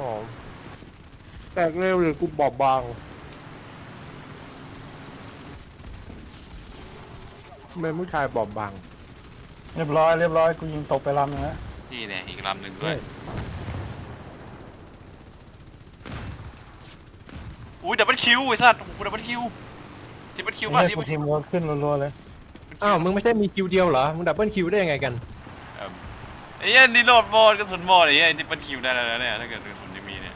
อ๋อแตกเร็วหรือกูบอบบาง ทำไมผู้ชายบอบบาง เรียบร้อยเรียบร้อยกูยิงตกไปลำนึงแล้วนี่เนี่ยอีกลำหนึ่งด้วย อุ้ยดับเบิลคิวไอ้สัตว์โอ้โหดับเบิลคิวทิปเปิลคิวป่ะนี่ทิปกูเปิลทีมเวิร์คขึ้นรัวๆเลย อ้าว มึงไม่ใช่มีคิวเดียวเหรอ มึงดับเบิลคิวได้ยังไงกันไอ้เหี้ยนี่โหลดโหมดกระสุนโหมดไอ้เหี้ยทิปเปิลคิวได้แล้วเนี่ยถ้าเกิดกระสุนยังมีเนี่ย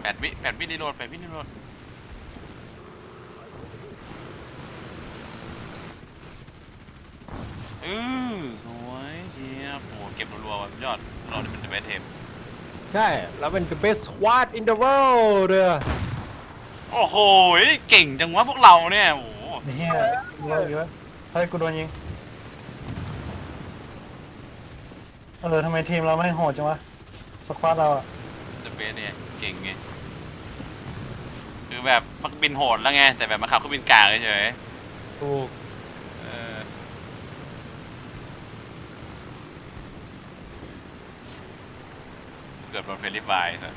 แปดวิแปดวินี่โหลดแปดวินี่โหลดอือสวยเชียบโอ้โหเก็บรัวๆว่ะสุดยอดเราเนี่ยเป็นเดอะเบสเทมใช่แล้วเป็น the best squad in the world เด้อโอ้โหเก่งจังวะพวกเราเนี่ยโอ้โหไอ้เหี้ยเยอะเยอะเฮ้ยกูโดนยิง เออทำไมทีมเราไม่โหดจังวะสควอตเราอะเดอะเบสเนี่ยเก่งไงคือแบบพักบินโหดแล้วไงแต่แบบมาขับเครื่องบินกลางเฉยถูกๆเออเกือบโดนเฟรนลี่ไฟร์ซะ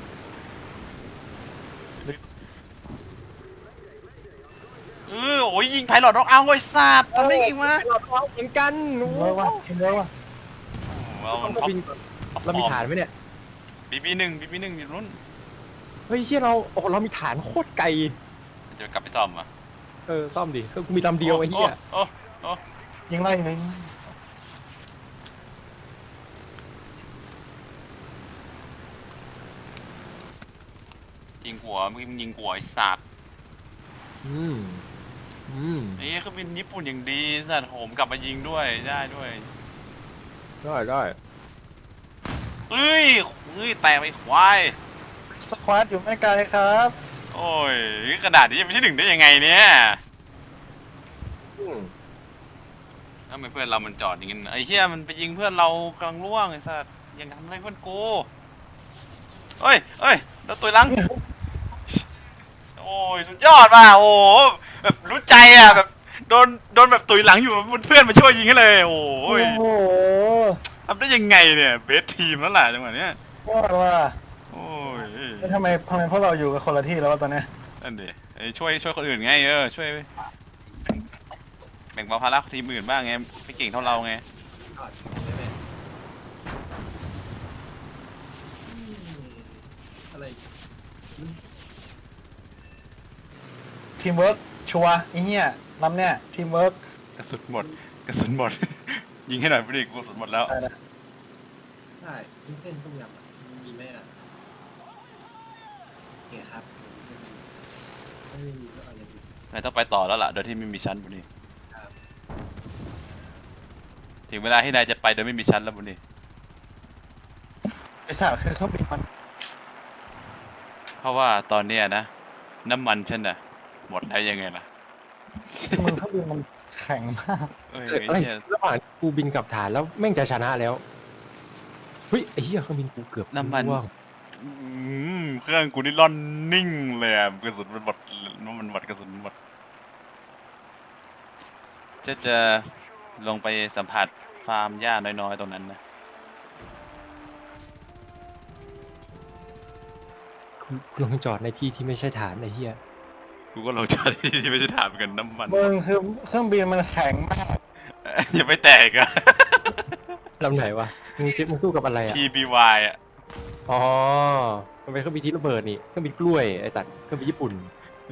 เออโอ้ยยิงไพลอตนกเอาไว้สัตว์ทำได้ไงวะเราท้องเหมือนกันทีมเวิร์กวะทีมเวิร์กวะ เราต้องมาบินก่อนเรามีฐานไหมเนี่ย บีบีหนึ่งบีบีหนึ่งอยู่นู้นเฮ้ยเชี่ยเราโอ้โหเรามีฐานโคตรไกล จะกลับไปซ่อมอะเออซ่อมดิก็กูมีลำเดียวไอ้เหี้ยโอ้โอ้ยิงไล่เลยยิงหัวมึงยิงหัวไอ้สัตว์อืมอืมนี่เครื่องบินญี่ปุ่นอย่างดีสัตว์โหมกลับมายิงด้วยได้ด้วย ได้ได้เอ้ยเอ้ยแตกไปควายสควอตอยู่ไม่ไกลครับ โอ้ยกระดาษนี้ยังไม่ใช่หนึ่งได้ยังไงเนี่ยอืมทำไมเพื่อนเรามันจอดอย่างงี้ไอ้เหี้ยมันไปยิงเพื่อนเรากำลังล่วงไอ้สัตว์ยังทำอะไรเพื่อนกูเอ้ยเอ้ยแล้วตัวหลัง โอ้ยสุดยอดว่ะโอ้โหแบบรู้ใจอะแบบโดนโดนแบบตุยหลังอยู่เพื่อนมาช่วยยิงให้เลย โอ้โอ้ย โห ทำได้ยังไงเนี่ยเบสทีมแล้วล่ะจังหวะเนี้ยยอดว่ะโอ้ยแล้วทำไมทำไมพวกเราอยู่กับคนละที่แล้ววะตอนเนี้ยนั่นดิไอ้ช่วยช่วยคนอื่นไงเออช่วยแบ่งเบาภาระทีมอื่นบ้างไงไม่เก่งเท่าเราไงอะไรทีมเวิร์กชัวร์ไอ้เหี้ยลำเนี้ยทีมเวิร์กกระสุนหมดกระสุนหมด ยิงให้หน่อยพี่ดิกูกระสุนหมดแล้ว ได้ละได้วุ้นเส้นต้มยำอะมีไหมอะโอเคครับถ้าไม่มีก็เอาอย่างอื่นนายต้องไปต่อแล้วล่ะ โดยที่ไม่มีชั้นบุนี่ครับถึงเวลาที่นายจะไปโดยไม่มีชั้นแล้วบุนี่ไอ้สัตว์คือเครื่องบินมันเพราะว่าตอนเนี้ยนะ น้ำมันฉันน่ะ หมดได้ยังไงล่ะ มึงเครื่องบินมันแข็งมาก เอ้ยเกิดไอ้อะไรเหี้ยระหว่างกูบินกลับฐานแล้วแม่งจะชนะแล้วเฮ้ยไอ้เหี้ยเครื่องบินกูเกือบน้ำมัน ร่วงอืมเครื่องกูนี่ร่อนนิ่งเลยอะกระสุนมันหมดน้ำมันหมดกระสุนหมดจะจะลงไปสัมผัสฟาร์มหญ้าน้อยๆตรงนั้นนะ กูกูลงจอดในที่ที่ไม่ใช่ฐานไอ้เหี้ย กูก็ลงจอดที่ไม่ใช่ถามกันน้ำมัน มึงคือเครื่องบินมันแข็งมาก อย่าไปแตกอะลำไหนวะมึงคิดมึงสู้กับอะไรอะ TBY อะอ๋อ มันเป็นเครื่องบินที่ระเบิดนี่เครื่องบินกล้วยไอ้สัตว์เครื่องบินญี่ปุ่น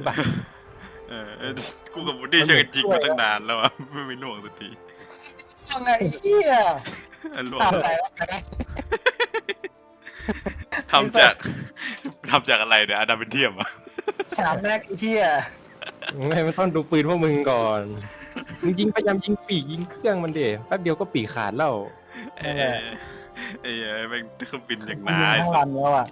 บ้าเออเออกูกับบูดดี้ช่วยกันจิกมาตั้งนานแล้วอะไม่ไม่ล่วงสักทียังไงเหี้ยล่วงตามใจแล้วกันนะทำจากทำจากอะไรเนี่ยอะดามเป็นเทียมอะ สามแม็กไอ้เหี้ยไม่ไม่ต้องดูปืนพวกมึงก่อนมึงยิงพยายามยิงปีกยิงเครื่องมันเดแป๊บเดียวก็ปีกขาดแล้ว เออไอ้ไอ้แม่งเครื่องบินอย่างหยินางไอ้ทั้งสัสลำแล้วอะ